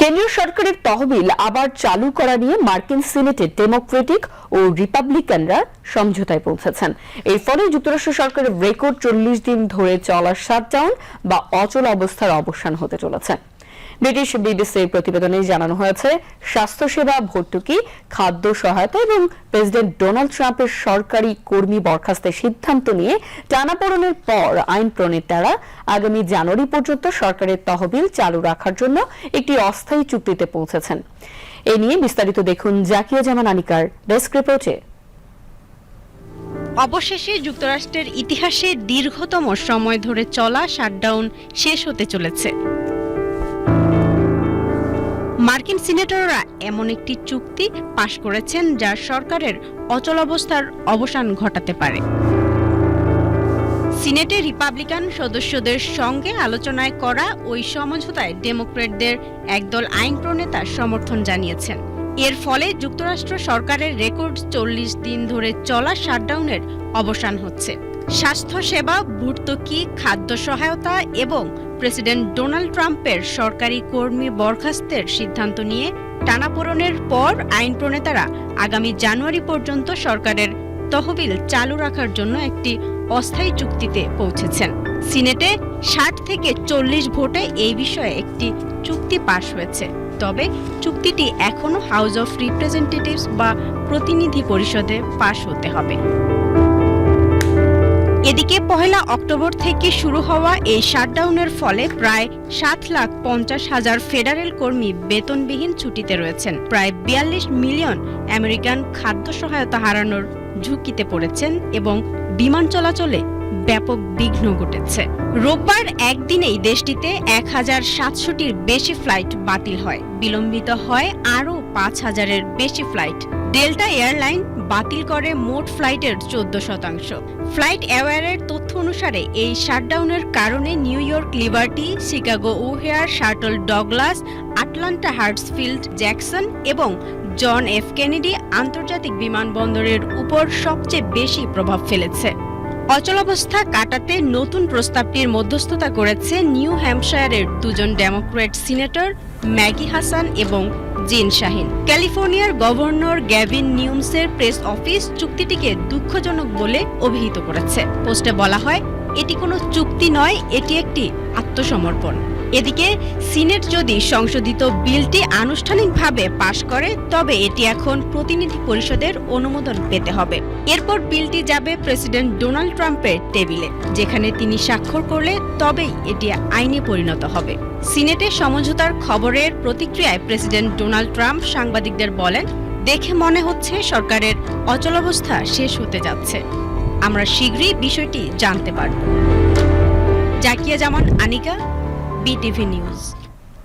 কেন্দ্রীয় সরকারের তহবিল আবার চালু করা নিয়ে মার্কিন সিনেটে ডেমোক্রেটিক ও রিপাবলিকানরা সমঝোতায় পৌঁছেছেন। এর ফলে যুক্তরাষ্ট্র সরকারের রেকর্ড চল্লিশ দিন ধরে চলা শাটডাউন বা অচল অবস্থার অবসান হতে চলেছে। ব্রিটিশ বিবিসির প্রতিবেদনে জানানো হয়েছে, স্বাস্থ্যসেবা, ভর্তুকি, খাদ্য সহায়তা এবং প্রেসিডেন্ট ডোনাল্ড ট্রাম্পের সরকারি কর্মী বরখাস্তের সিদ্ধান্ত নিয়ে টানাপোড়েনের পর আইন প্রণেতারা আগামী জানুয়ারি পর্যন্ত সরকারের তহবিল চালু রাখার জন্য একটি অস্থায়ী চুক্তিতে পৌঁছেছেন। এ নিয়ে বিস্তারিত দেখুন জাকিয়া জামান আনিকার ডেস্ক রিপোর্টে। অবশেষে যুক্তরাষ্ট্রের ইতিহাসে দীর্ঘতম সময় ধরে চলা শাটডাউন শেষ হতে চলেছে। মার্কিন সিনেটররা এমন একটি চুক্তি পাশ করেছেন যা সরকারের অচলাবস্থার অবসান ঘটাতে পারে। সিনেটে রিপাবলিকান সদস্যদের সঙ্গে আলোচনায় করা ওই সমঝোতায় ডেমোক্রেটদের একদল আইন প্রণেতা সমর্থন জানিয়েছেন। এর ফলে যুক্তরাষ্ট্র সরকারের রেকর্ড চল্লিশ দিন ধরে চলা শাটডাউনের অবসান হচ্ছে। স্বাস্থ্যসেবা ভর্তুকি খাদ্য সহায়তা এবং প্রেসিডেন্ট ডোনাল্ড ট্রাম্পের সরকারি কর্মী বরখাস্তের সিদ্ধান্ত নিয়ে টানাপোড়নের পর আইন প্রণেতারা আগামী জানুয়ারি পর্যন্ত সরকারের তহবিল চালু রাখার জন্য একটি অস্থায়ী চুক্তিতে পৌঁছেছেন। সিনেটে ষাট থেকে চল্লিশ ভোটে এই বিষয়ে একটি চুক্তি পাশ হয়েছে। তবে চুক্তিটি এখনও হাউস অফ রিপ্রেজেন্টেটিভস বা প্রতিনিধি পরিষদে পাশ হতে হবে। এদিকে পহেলা অক্টোবর থেকে শুরু হওয়া এই শাটডাউনের ফলে প্রায় সাত লাখ পঞ্চাশ হাজার ফেডারেল কর্মী বেতনবিহীন ছুটিতে রয়েছেন। প্রায় বিয়াল্লিশ মিলিয়ন আমেরিকান খাদ্য সহায়তা হারানোর ঝুঁকিতে পড়েছেন এবং বিমান চলাচলে ব্যাপক বিঘ্ন ঘটেছে। রোববার একদিনেই দেশটিতে এক হাজার সাতশোটির বেশি ফ্লাইট বাতিল হয়। বিলম্বিত হয় আরও পাঁচ হাজারের বেশি ফ্লাইট। ডেল্টা এয়ারলাইন বাতিল করে মোট ফ্লাইটের চোদ্দ শতাংশ। ফ্লাইট অ্যাওয়ারের তথ্য অনুসারে, এই শাটডাউনের কারণে New York, Liberty, Chicago, O'Hare, shuttle, Douglas, Atlanta, Hartsfield, Jackson এবং জন এফ কেনেডি আন্তর্জাতিক বিমানবন্দরের উপর সবচেয়ে বেশি প্রভাব ফেলেছে। অচলাবস্থা কাটাতে নতুন প্রস্তাবটির মধ্যস্থতা করেছে নিউ হ্যাম্পশায়ারের দুজন ডেমোক্রেট সিনেটর, ম্যাগি হাসান এবং জিন শাহিন। ক্যালিফোর্নিয়ার গভর্নর গ্যাভিন নিউমসের প্রেস অফিস চুক্তিটিকে দুঃখজনক বলে অভিহিত করেছে। পোস্টে বলা হয়, এটি কোনো চুক্তি নয়, এটি একটি আত্মসমর্পণ। এদিকে, সিনেট যদি সংশোধিত বিলটি আনুষ্ঠানিকভাবে পাশ করে, তবে এটি এখন প্রতিনিধি পরিষদের অনুমোদন পেতে হবে। এরপর বিলটি যাবে প্রেসিডেন্ট ডোনাল্ড ট্রাম্পের টেবিলে, যেখানে তিনি স্বাক্ষর করলে তবেই এটি আইনে পরিণত হবে। সিনেটে সমঝোতার খবরের প্রতিক্রিয়ায় প্রেসিডেন্ট ডোনাল্ড ট্রাম্প সাংবাদিকদের বলেন, দেখে মনে হচ্ছে সরকারের অচলাবস্থা শেষ হতে যাচ্ছে। আমরা শীঘ্রই বিষয়টি জানতে পারব। জাকিয়া জামান, আনিকা বিটিভি নিউজ